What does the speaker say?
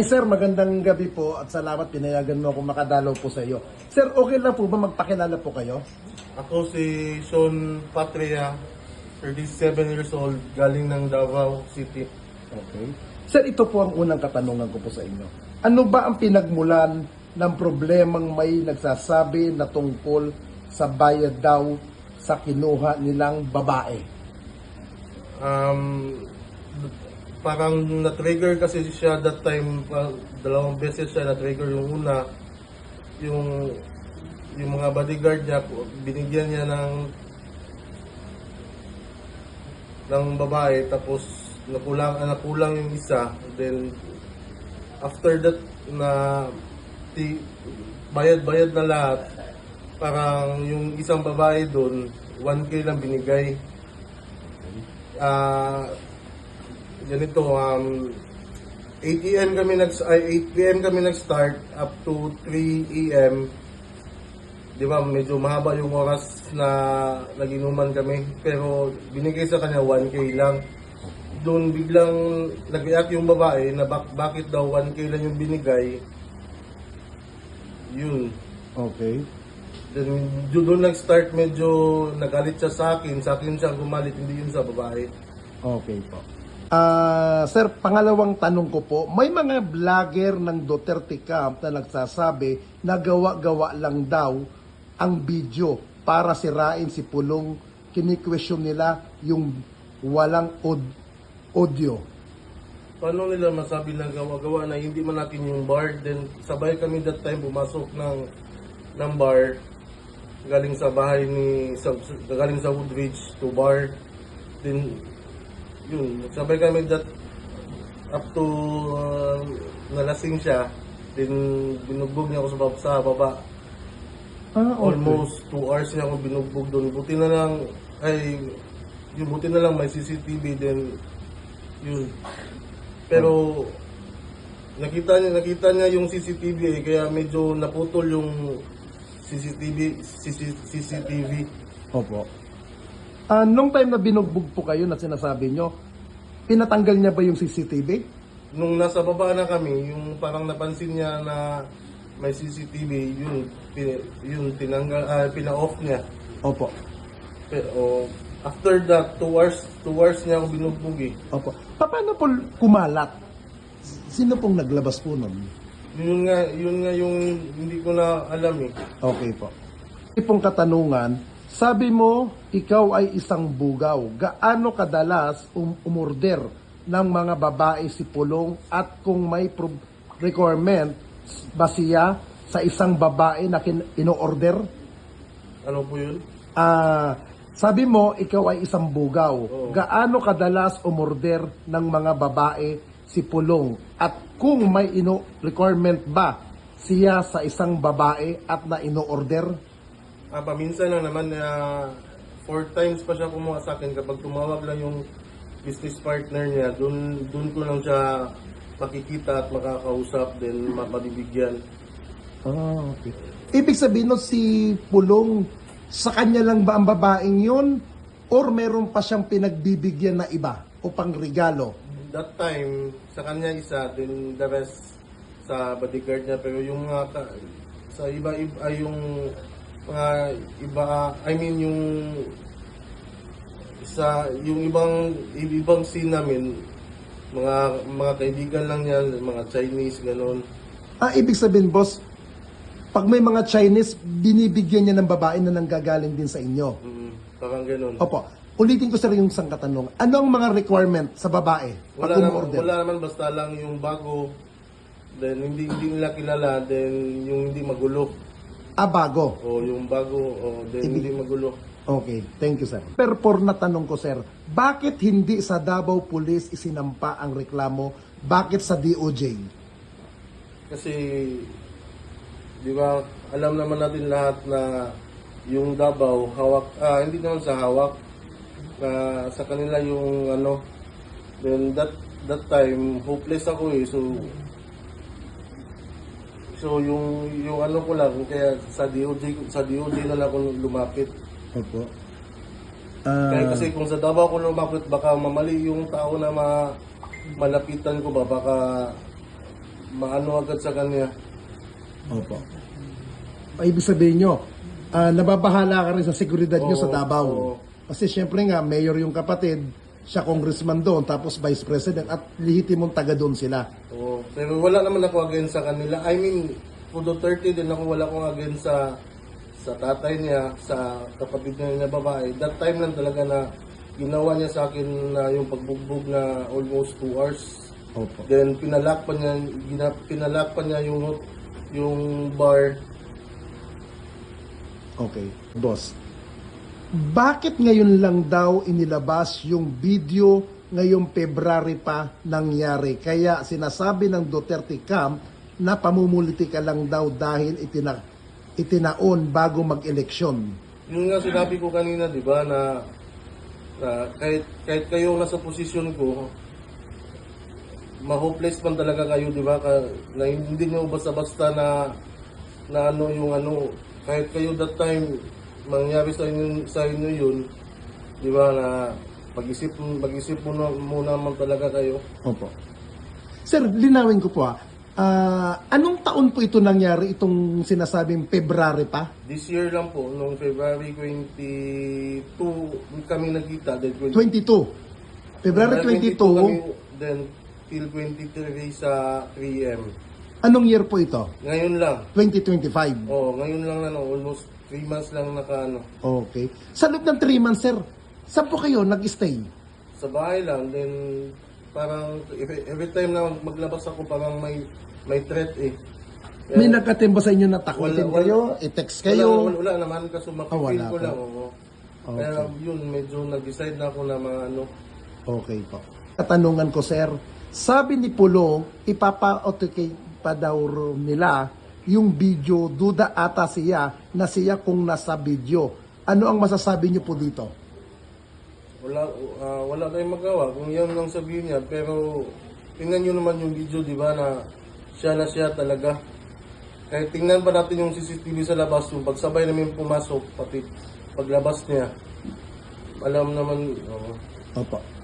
Sir, magandang gabi po at salamat pinayagan mo akong makadalaw po sa iyo. Sir, okay lang po ba magpakilala po kayo? Ako si Sean Patria, 37 years old, galing ng Davao City. Okay. Sir, ito po ang unang katanungan ko po sa inyo. Ano ba ang pinagmulan ng problemang may nagsasabi na tungkol sa bayad daw sa kinuha nilang babae? Um, parang na-trigger kasi siya that time, uh, dalawang beses siya na-trigger yung una. Yung yung mga bodyguard niya, binigyan niya ng ng babae tapos nakulang ah, nakulang yung isa then after that na bayad-bayad na lahat parang yung isang babae doon 1k lang binigay ah ganito um 8 AM kami nag ay 8 PM kami nag-start up to 3 AM di ba medyo mahaba yung oras na naginuman kami pero binigay sa kanya 1k lang. Doon biglang nag-react yung babae na bak- bakit daw 1k lang yung binigay? Yun. Okay. then do- doon nag-start medyo nagalit siya sa akin. Sa akin siya gumalit hindi yun sa babae. Okay po. Ah, sir, pangalawang tanong ko po, may mga vlogger ng Duterte Camp na nagsasabi na gawa-gawa lang daw ang video para sirain si Pulong. Kini-question nila yung walang od- audio. paano nila masabi na gawa-gawa na hindi man natin yung bar then sabay kami that time pumasok ng ng bar galing sa bahay ni sa, galing sa Woodridge to bar then yun sabay kami that up to uh, nalasing siya then binugbog niya ako sa baba, sa baba. Ah, almost 2 hours niya ako binugbog doon. Buti na lang ay yung buti na lang may CCTV then yun. Pero nakita niya nakita niya yung CCTV eh, kaya medyo naputol yung CCTV CC, CCTV Opo. Ah, nung time na binugbog po kayo na sinasabi nyo, pinatanggal niya ba yung CCTV? nung nasa baba na kami yung parang napansin niya na may CCTV yun pi- yun tinanggal ah, pina-off niya Opo. pero after that 2 hours 2 hours niya ako binugbog eh Opo. Pa- Paano po kumalat? Sino pong naglabas po nun? yun nga yun nga yung hindi ko na alam eh Okay po. Ipong katanungan, sabi mo, ikaw ay isang bugaw. Gaano kadalas um- umorder ng mga babae si Pulong at kung may requirement ba siya sa isang babae na ino-order? ano po yun Ah, sabi mo, ikaw ay isang bugaw. Oo. Gaano kadalas umorder ng mga babae si Pulong? At kung may ino requirement ba siya sa isang babae at na ino-order? Ah, paminsan lang naman na four times pa siya kumuha sa akin kapag tumawag lang yung business partner niya, dun, dun ko lang siya makikita at makakausap, then ma- mabibigyan. Ah, okay. Ibig sabihin no, si Pulong, sa kanya lang ba ang babaeng yun? Or meron pa siyang pinagbibigyan na iba o pang regalo? That time, sa kanya isa, then the rest sa bodyguard niya. Pero yung mga ka- sa iba, iba ay yung mga iba, I mean yung sa yung ibang ibang scene namin mga mga kaibigan lang niya, mga Chinese ganon. Ah, ibig sabihin, boss, pag may mga Chinese, binibigyan niya ng babae na nanggagaling din sa inyo. Mm, parang ganon. Opo. Ulitin ko sa rin yung isang katanong. Ano ang mga requirement sa babae pag Wala naman, wala naman basta lang yung bago then hindi hindi nila kilala then yung hindi magulo Ah, bago. o yung bago o then Ibig- hindi magulo. Okay, thank you, sir. Pero por na tanong ko, sir, bakit hindi sa Davao Police isinampa ang reklamo? Bakit sa DOJ? Kasi, di ba, alam naman natin lahat na yung Davao, hawak, ah, hindi naman sa hawak, na sa kanila yung ano, then that, that time, hopeless ako eh, so, so yung, yung ano ko lang, kaya sa DOJ, sa DOJ na lang ako lumapit. Opo. Kaya kasi kung sa Davao ko lumapit, baka mamali yung tao na ma, malapitan ko ba, baka maano agad sa kanya. Opo. Ay, ibig sabihin nyo, ah, nababahala ka rin sa seguridad nyo Oo, sa Davao. oo. Kasi syempre nga, mayor yung kapatid, siya congressman doon, tapos vice president, at lihitimong taga doon sila. Oo. Pero wala naman ako against sa kanila. I mean, for Duterte din ako wala akong against sa sa tatay niya, sa kapatid niya na babae. That time lang talaga na ginawa niya sa akin na yung pagbugbog na almost 2 hours. Opo. Then pinalak pa niya, gina, pinalak pa niya yung yung bar. Okay, boss. Bakit ngayon lang daw inilabas yung video ngayong February pa nangyari? Kaya sinasabi ng Duterte camp na pamumuliti ka lang daw dahil itina, itinaon bago mag-eleksyon. Yung nga sinabi ko kanina, di ba, na, na kahit, kahit kayo nasa posisyon ko, ma-hopeless man talaga kayo, di ba, ka, na hindi nyo basta-basta na, na ano yung ano, kahit kayo that time, mangyari sa inyo, sa inyo yun, di ba, na pag-isip, pag-isip muna, muna man talaga kayo. Opo. Sir, linawin ko po ah. Ah, anong taon po ito nangyari, itong sinasabing February pa? This year lang po, noong February 22, kami nagkita, then 20, 22. February 22, kami, then till 23 sa 3M. anong year po ito? Ngayon lang. 2025. Oh, ngayon lang na no, almost 3 months lang naka ano, Okay. Sa loob ng 3 months, sir, saan po kayo nag-stay? sa bahay lang then parang every, every time na maglabas ako parang may may threat eh. Kaya, May nagkatemba sa inyo na takutin Wala, kayo, i-text wala, kayo. wala, wala naman kasi Ah, wala ko lang. oo. Okay. Kaya yun, medyo nag-decide na ako na mga ano, Okay po. Katanungan ko, sir, sabi ni Pulong, ipapa-authenticate pa daw nila yung video, duda ata siya na siya kung nasa video. Ano ang masasabi niyo po dito? wala ah, wala tayong magawa kung yan lang sabihin niya pero tingnan niyo naman yung video di ba na siya na siya talaga kahit tingnan pa natin yung CCTV sa labas yung pagsabay namin pumasok pati paglabas niya alam naman oo. Opo.